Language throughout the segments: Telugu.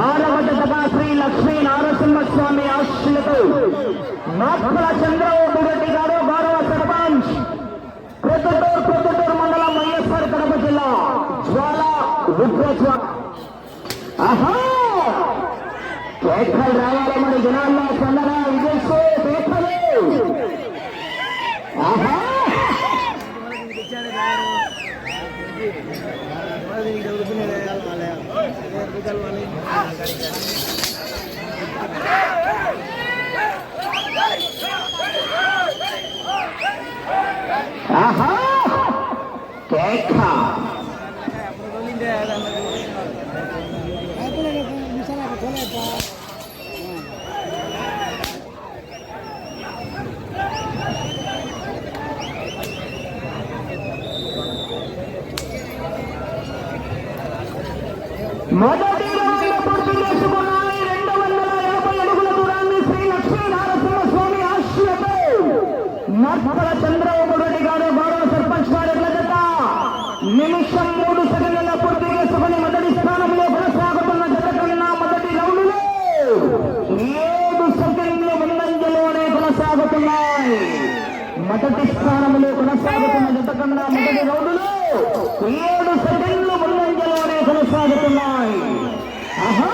ఆరవ జతగా శ్రీ లక్ష్మీ నారసింహస్వామి ఆశీలతో నాత్మల చంద్రబాబు రెడ్డి గారు గౌరవ సర్పంచ్ ప్రొద్దుటూరు ప్రొద్దుటూరు మండలం వైఎస్ఆర్ కడప జిల్లా జ్వాల రుద్రజ్వ ఆహా! కేకలు రావాలి మరి జనాల్లో సందరా విజయ్ కేకలు ఆహా! ఆహా కేక మొదటి రౌండ్ పూర్తి చేసుకున్నాయి రెండు వందల యాభై అడుగుల దూరాన్ని శ్రీ లక్ష్మీ నరసింహస్వామి ఆశీలతో నర్మల చంద్రబాబు రెడ్డి గారు గౌరవ సర్పంచ్ గారి జత నిమిషం మూడు సెకండ్ల పూర్తి చేసుకుని మొదటి స్థానంలో కొనసాగుతున్న జత కన్నా మొదటి రౌండ్లో ఏడు సెకండ్లు ముందంజలోనే కొనసాగుతున్నాయి. మొదటి స్థానంలో కొనసాగుతున్న జత కన్నా మొదటి రౌండ్లో ఏడు సెకండ్లు ముందంజలోనే కొనసాగుతున్నాయి. ఆహా!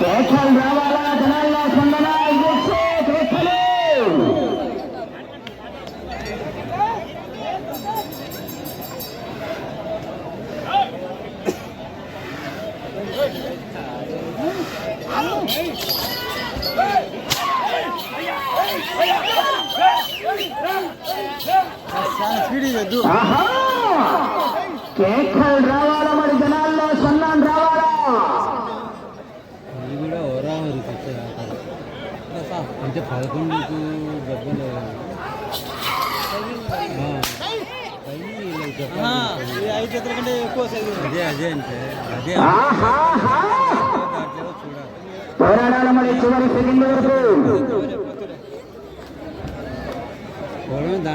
కేశాలు రావాలి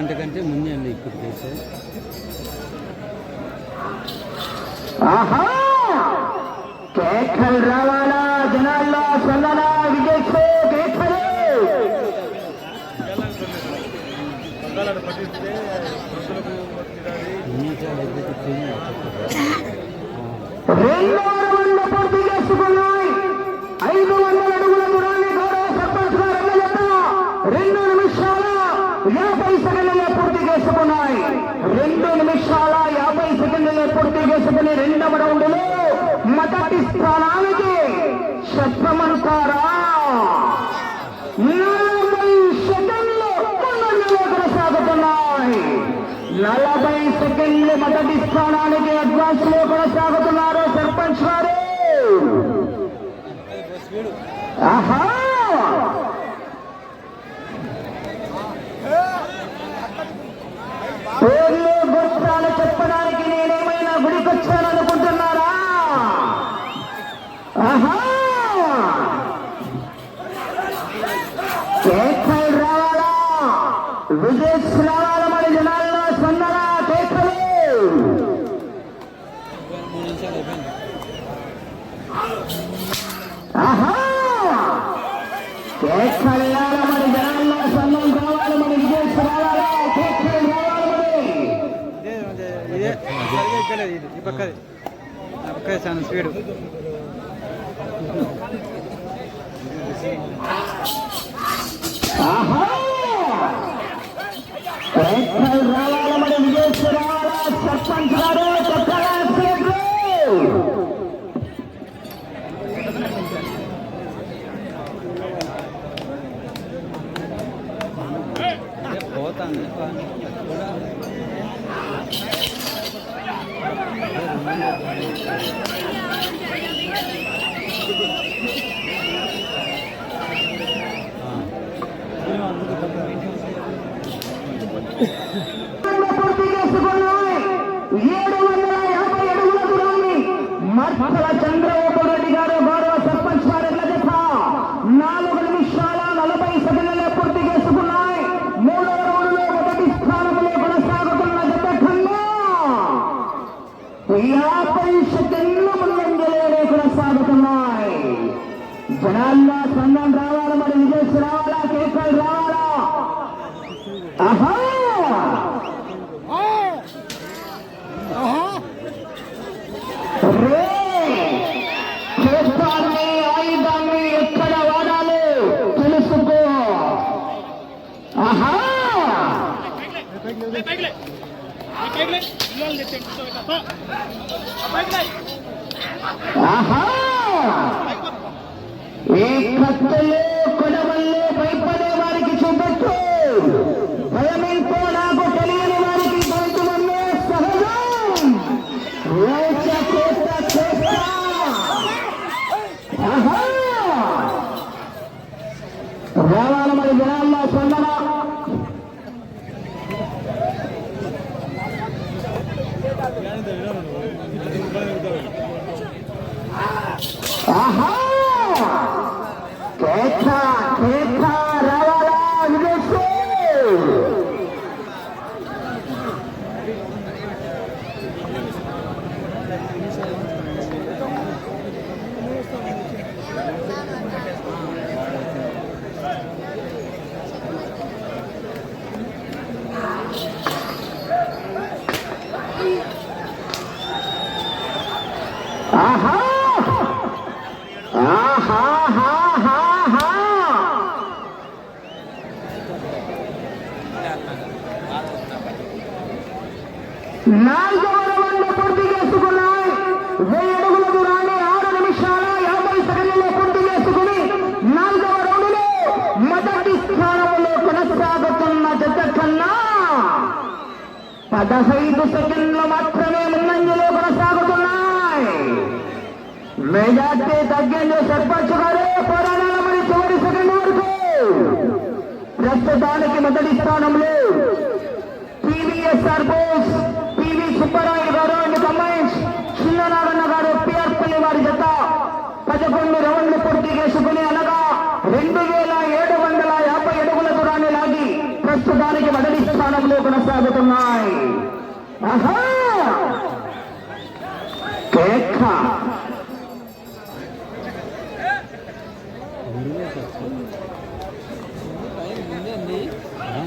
పోవడమే దాంట్కంటే ముందే అండి ఇప్పటికైతే కేకలు రావాలా జనాల్లో స్పందన విజయ్ రెండవ రౌండ్ పూర్తి చేసుకున్నాయి. ఐదు వందల అడుగుల దూరాన్ని గౌరవ సర్పంచ్ గారు అందజేత రెండు నిమిషాల యాభై సెకండ్లే పూర్తి చేసుకున్నాయి రెండు నిమిషాల యాభై సెకండ్లే పూర్తి చేసుకుని రెండవ రౌండ్లో మొదటి స్థానానికి చెప్పమంటారా నలభై సెకండ్లు ముందంజలో కొనసాగుతున్నాయి. నలభై సెకండ్లు మొదటి స్థానానికి అడ్వాన్స్లో కొనసాగుతున్నారు సర్పంచ్ గారు. ఆహా! పేర్లు ఆ పక్కది చాలా స్పీడ్ ఆహా టీవీఎస్ఆర్ బోస్ పివి సుబ్బరాయుడు గారు అండ్ కంబైన్స్ చిన్ననాగన్న గారు పిఆర్పల్లి వారి జత. పదకొండు రౌండ్లు పూర్తి చేసుకుని అనగా రెండు వేల ఏడు వందల యాభై అడుగుల దూరాన్ని లాగి ప్రస్తుతానికి మొదటి స్థానంలో కొనసాగుతున్నాయి. ఆహా!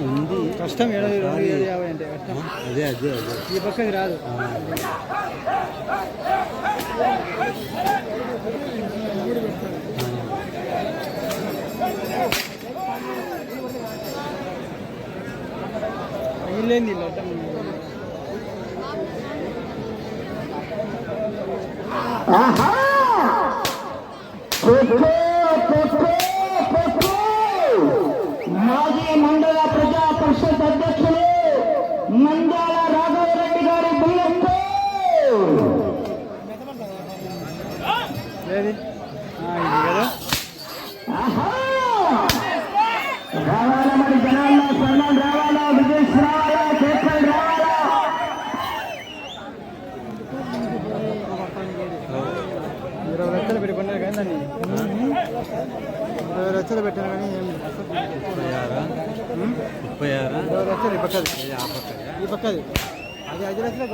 ఉంది కష్టం ఏడు అదే అదే అదే. ఈ పక్కకి రాదు. ఇల్లేంది ఇల్లు ఆహా! లక్షలు ఈ పక్కది? ఈ పక్కది అది ఐదు లక్షలు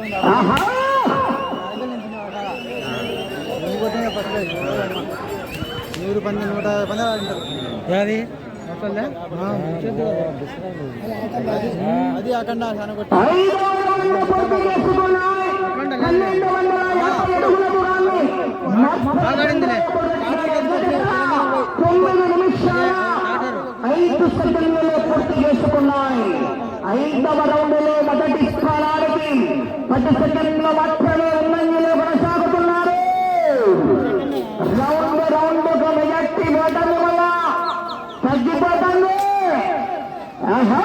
కొట్టినా పట్టలేదు నూరు పంది నూట పంది అది చాలా కొట్టి ఐదు సెకండ్లలో పూర్తి చేసుకున్నాయి. ఐదవ రౌండ్లో మొదటి స్థానానికి పది సెకండ్ల మాత్రమే ఉన్నందులో కొనసాగుతున్నారు. రౌండ్ రౌండ్ ఒక మెజార్టీ ఓటమి వల్ల తగ్గిపోతుంది. ఆహా!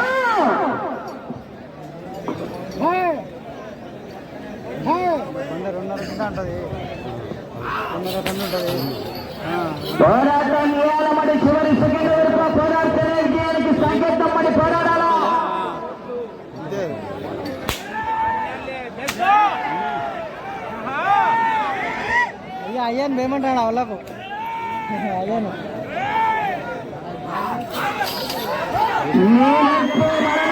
వంద రెండున్నర కింద పోరాటం చేయాలమ్మడి చివరి సెకండ్ వరకు పోరాటం అయ్యా అయ్యాను పేమెంట్ వాళ్ళకు. అయ్యాను. నేనంటే మరణ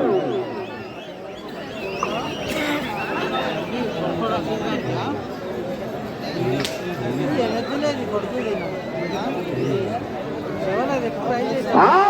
¿Ah? Se van a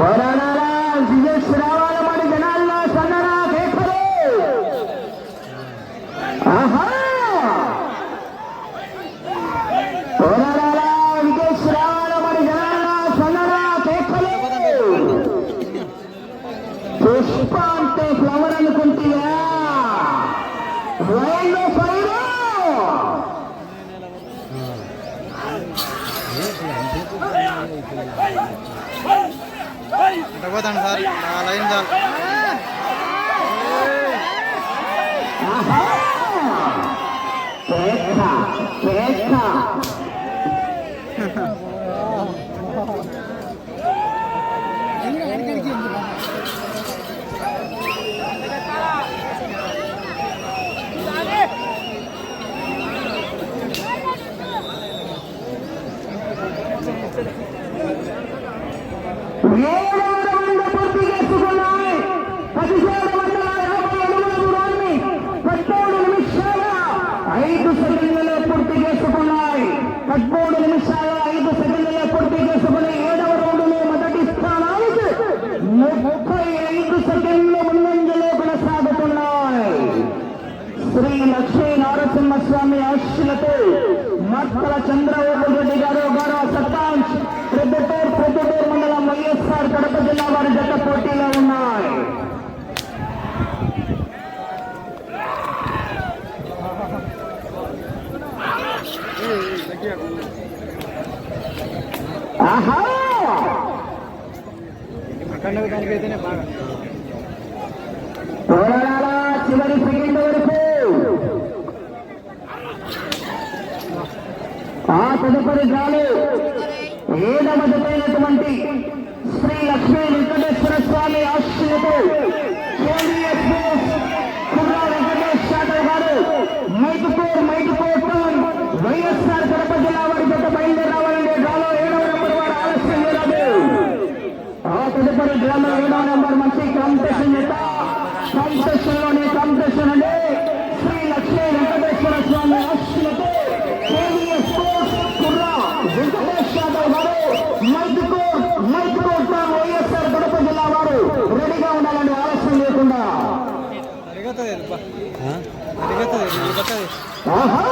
పోరాడాలా ఇట్లా పోతాను సార్ ఆ లైన్ సార్ కేక లక్ష్మీ నారసింహస్వామి ఆశీలతో మక్కల చంద్రబాబు రెడ్డి గారు గౌరవ సర్పంచ్ ప్రొద్దుటూరు ప్రొద్దుటూరు మండలం వైఎస్ఆర్ కడప జిల్లా వారి జత పోటీలో ఉన్నాయి. ఆహా! అక్కడ దానికి బాగా పోరాడాలా చివరి సెకండ్ వరకు పరిసరాలు తదుపరి Sri Lakshmi Venkateswara Swamy ఆశ్రయతో KVS Bose town YSR Kadapa జిల్లా వారి జత బయలుదేరి రావాలంటే గాలో ఏడవ నెంబర్ వారు ఆలస్యం ఆ తదుపరి గ్రామం ఏడవ నెంబర్ మంచి కాంపిటీషన్ చేత కాంపిటీషన్లోని కాంపిటీషన్ అంటే 自分の方です。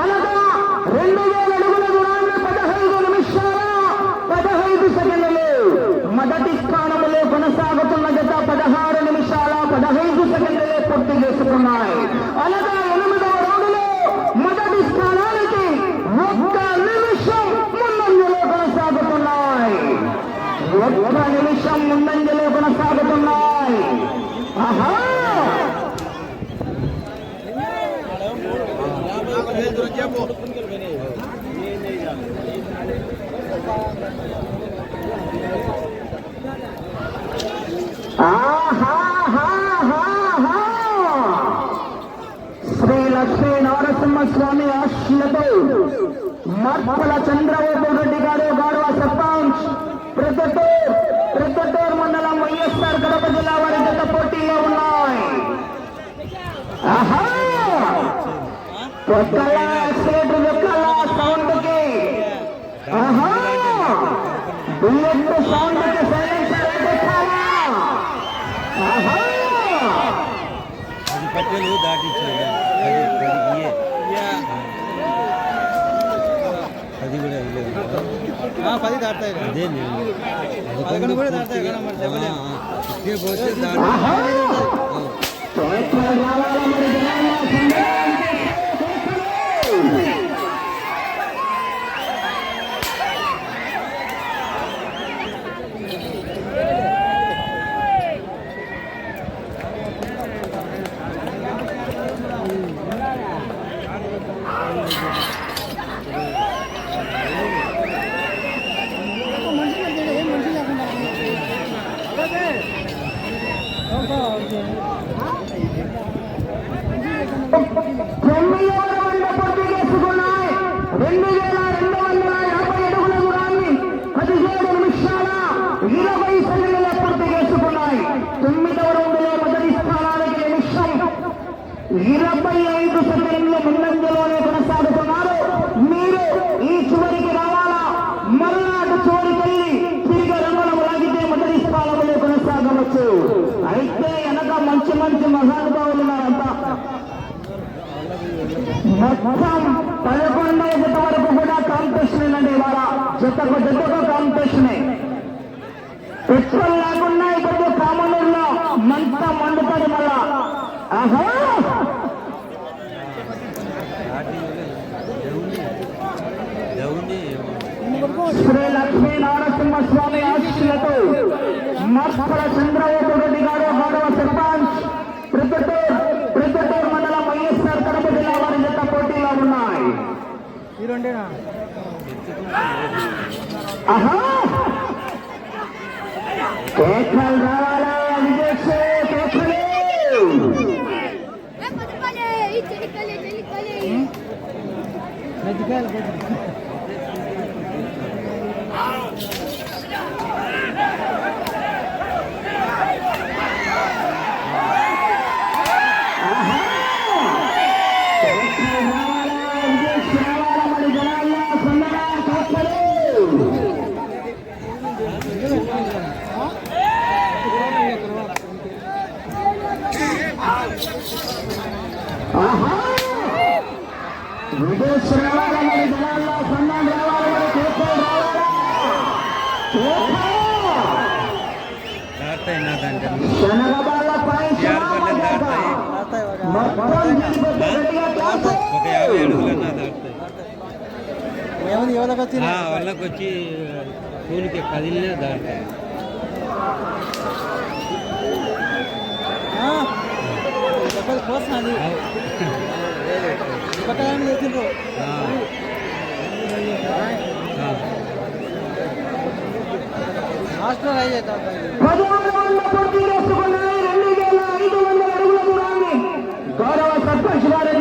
అనగా రెండు వేల అడుగుల దూరాన్ని పదహైదు నిమిషాల పదహైదు సెకండ్లు మొదటి స్థానంలో కొనసాగుతున్న జత పదహారు నిమిషాల పదహైదు సెకండ్లే పూర్తి చేసుకున్నాయి. అనగా ఎనిమిదవ రౌండ్లో మొదటి స్థానానికి ఒక్క నిమిషం ముందంజలో కొనసాగుతున్నాయి ఒక్క నిమిషం ముందంజలో కొనసాగుతున్నాయి ఆహా ఆహాహాహాహా. శ్రీ లక్ష్మీ నరసింహస్వామి ఆశలతో మర్పల చంద్రబాబు రెడ్డి గారు గౌరవ సర్పంచ్ ప్రొద్దుటూర్ ప్రొద్దుటూర్ మండలం వైఎస్ఆర్ కడప జిల్లా వారి జత పోటీలో ఉన్నాయి ఆహా అది అది ఇయే. యా. అది కూడా ఇయ్యలేదు ఆ, పది దాటుతాయి. అదే నేను. పదకొండు కూడా దాటుతాయి పోతే దాటి ఆహా చేతులు రావాలా మరి జనాల సంబరానికి చేతులు. తొమ్మిదవ రౌండ్ పూర్తి చేసుకున్నాయి రెండు వేల రెండు వందల యాభై అడుగుల దూరాన్ని పదిహేడు నిమిషాల ఇరవై సెకండ్ల పూర్తి చేసుకున్నాయి తొమ్మిదవ రౌండ్లో మొదటి స్థానానికి నిమిషం ఇరవై ఐదు సెకండ్ల ముందంజలోనే కొనసాగుతున్నారు మీరు ఈ చివరికి రావాలా మరలా అటు చివరికి వెళ్ళి తిరిగి రంగులం లాగితే మొదటి స్థానంలో కొనసాగవచ్చు అయితే వెనక మంచి మహానుభావులు ఉన్నారంతా మొత్తం పదకొండవ జత వరకు కూడా కాంపిటీషన్ అండి ఇవాళ. జతకు జతకు కాంపిటీషన్ పెట్రోల్ లేకుండా ఇప్పుడు కామనూరులో మంత మండుతుంది మళ్ళా. ఆహా! శ్రీ లక్ష్మీ నరసింహస్వామి ఆశీస్సులతో మర్పల చంద్రబాబు రెడ్డి గారు గౌరవ సర్పంచ్ ప్రొద్దుటూర్ ప్రొద్దుటూర్ మండలం వైఎస్ఆర్ కడప జిల్లా వారి జత పోటీలో ఉన్నాయి ఈ రెండేనా ఆహా కేకలు రావాలా విజయ్ కేకలు ఏ పదపాలే ఈ చెలికలే చెలికలే మెజ్జికాయలు కేకలు రావాలా విజయ్ రావాలా మరి జనాల్లో సందడా కేకలు ఆహా విదేశ రావాలా మరి జనాల్లో సందం రావాలా మరి కేకలు రావాలా కేకలు దాటాయి నా దాంట్లో శనగబాల పై యాభై దాటాయి దాటుతాయి ఒక యాభై అడుగులన్నా ఆ, వాళ్ళకి వచ్చి కూలికి కదిలినా చెప్పేది కోసం అది. ఈ పక్క గౌరవ సర్పంచ్ గారి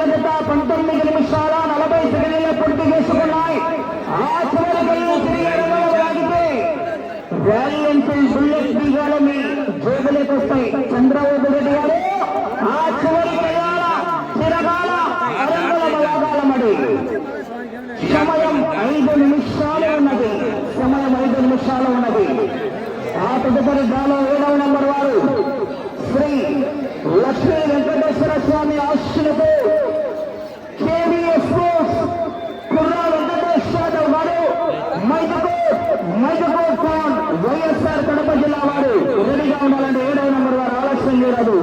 పంతొమ్మిది నిమిషాల నలభై సెకండ్ల పూర్తి చేసుకున్నాయి ఆ చివరికి తిరిగి రాయల్ ఎన్ఫీల్డ్ బుల్లెట్ బీగాలు మీ జేబులకు వస్తాయి చంద్రబాబు రెడ్డి గారు ఆ చివరికి వెళ్ళాల తిరగాల అరంగుల బలాగాల మడి సమయం ఐదు నిమిషాలు తదుపరి డ్రాలో ఏడవ నంబర్ వారు. శ్రీ లక్ష్మీ వెంకటేశ్వర స్వామి ఆశీలతో కేవీఎస్ కుర్రా వెంకటేష్ యాదవ్ గారు మైదుకో మైదుకో ఖాన్ వైఎస్ఆర్ కడప జిల్లా వారు. రెడీగా ఉండాలంటే ఏడవ నంబర్ వారు ఆలస్యం చేయరాదు.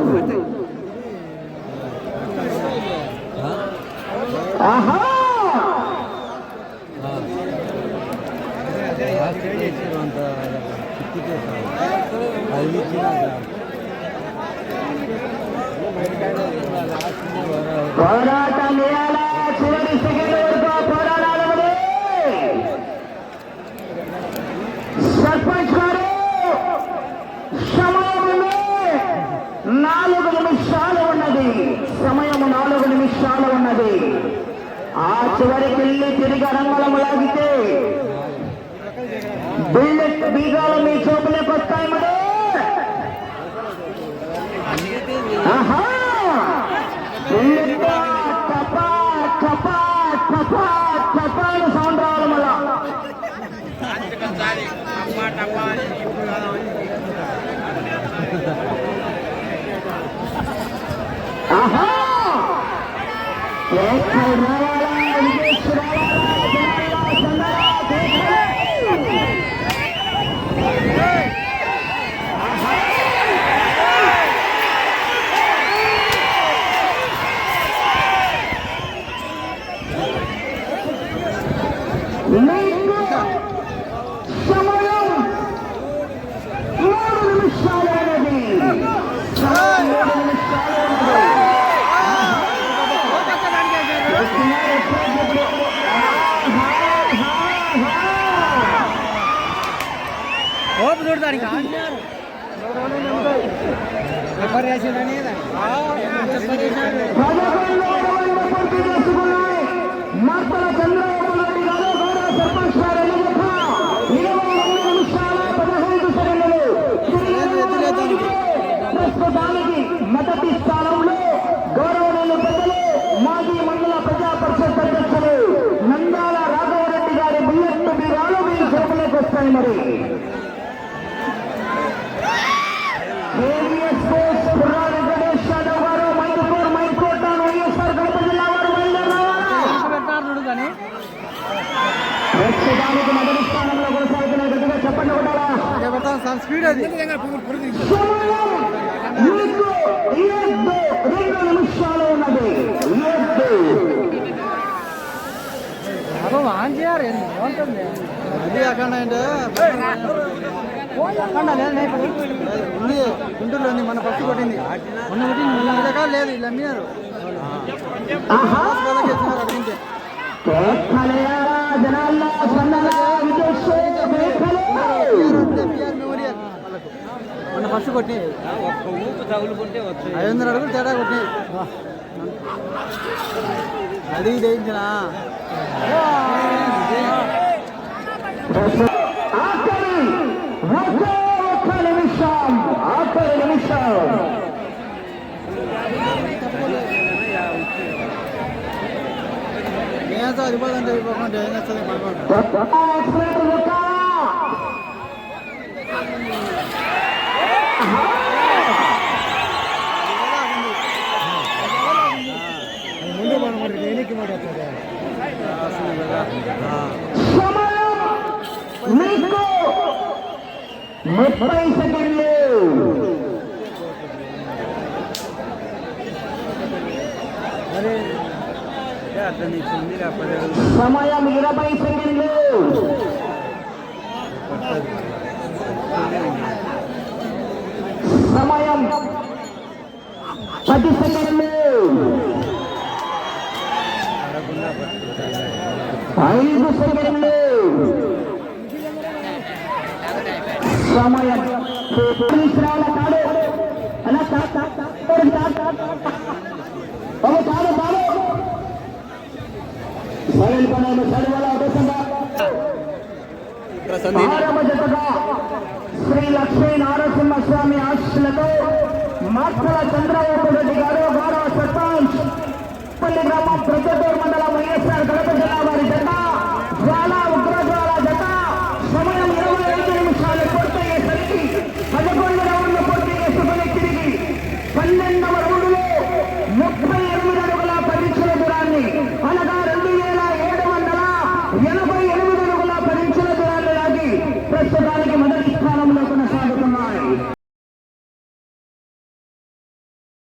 ఆహా! పోరాటం చేయాలా? చివరి సెకండ్ వరకు పోరాడాలి సర్పంచ్ గారు సమయం నాలుగు నిమిషాలు ఉన్నది. సమయం నాలుగు నిమిషాలు ఉన్నది. ఆ చివరికి వెళ్ళి తిరిగి రంగం లాగితే బిల్లెట్ బీగాలు మీ చూపులకు వస్తాయి మరి. ఆహా! బుల్లెట్ టపా టపా టపా టపా అని సౌండ్ రావాలి మళ్ళా ఆహా కేకలు రావాలా విదేశీ రావాలా జనాలా సందరా కేకలు మీకు సమయం మూడు నిమిషాలు అనేది సమయం మూడు నిమిషాలు ఉన్నది. వస్తున్నారు ఎప్పుడు చెప్పు. ఆహా, ఆహా. ఓపు చూడదానికి ఎవరు వేసిందని పదకొండు వందల పూర్తి చేసుకున్నాయి మర్తల చంద్రబాబు నాయుడు గారు గౌరవ సర్పంచ్ గారు ఎన్నిక ఇరవై రెండు నిమిషాల పదహైదు సెకండ్లు ప్రస్తుతానికి మొదటి స్థానంలో గౌరవనీయులు పెద్దలు మాజీ మండల ప్రజా పరిషత్ అధ్యక్షులు నందాల రాఘవరెడ్డి గారి బుల్లెట్ బీరాలు మీ చేతులకు వస్తాయి మరి. స్పీడ్ అది. రెండు నిమిషాలు ఉన్నది. ఆన్ చేయాలి. ఏముంటుంది అది అక్కడ అంటే అక్కడ ఉంది. గుంటూరులో ఉంది. మన ఫస్ట్ కొట్టింది. మొన్న కొట్టింది. మొన్న రకాలు లేదు. వీళ్ళు అమ్మినారు. కేకలేయాలా జనాల్లో మొన్న ఫస్ట్ కొట్టి ఐదు వందల అడుగులు తేడా కొట్టి ఒకే ఒక్క నిమిషం ఆఖరి నిమిషం అయిపోకుండా ఏం చేస్తుంది పడుకోండి మీకు ముప్పై సెకండ్లు మరి అట్లా నీకు ఉంది పది సమయం ఇరవై సెకండ్లు పది సెకండ్లు ఐదు సెకండ్లు సమయం శ్రావణ కాడు అలా తా- తా- తా- కాదు సరైన పని సరి ఆరవ జతగా శ్రీ లక్ష్మీ ఆశీస్సులతో మాత్రల చంద్రబాబు రెడ్డి గారు గౌరవ సర్పంచ్. పల్లి గ్రామం ప్రొద్దుటూరు మండలం వైఎస్ఆర్ కడప జిల్లా వారి జత జ్వాల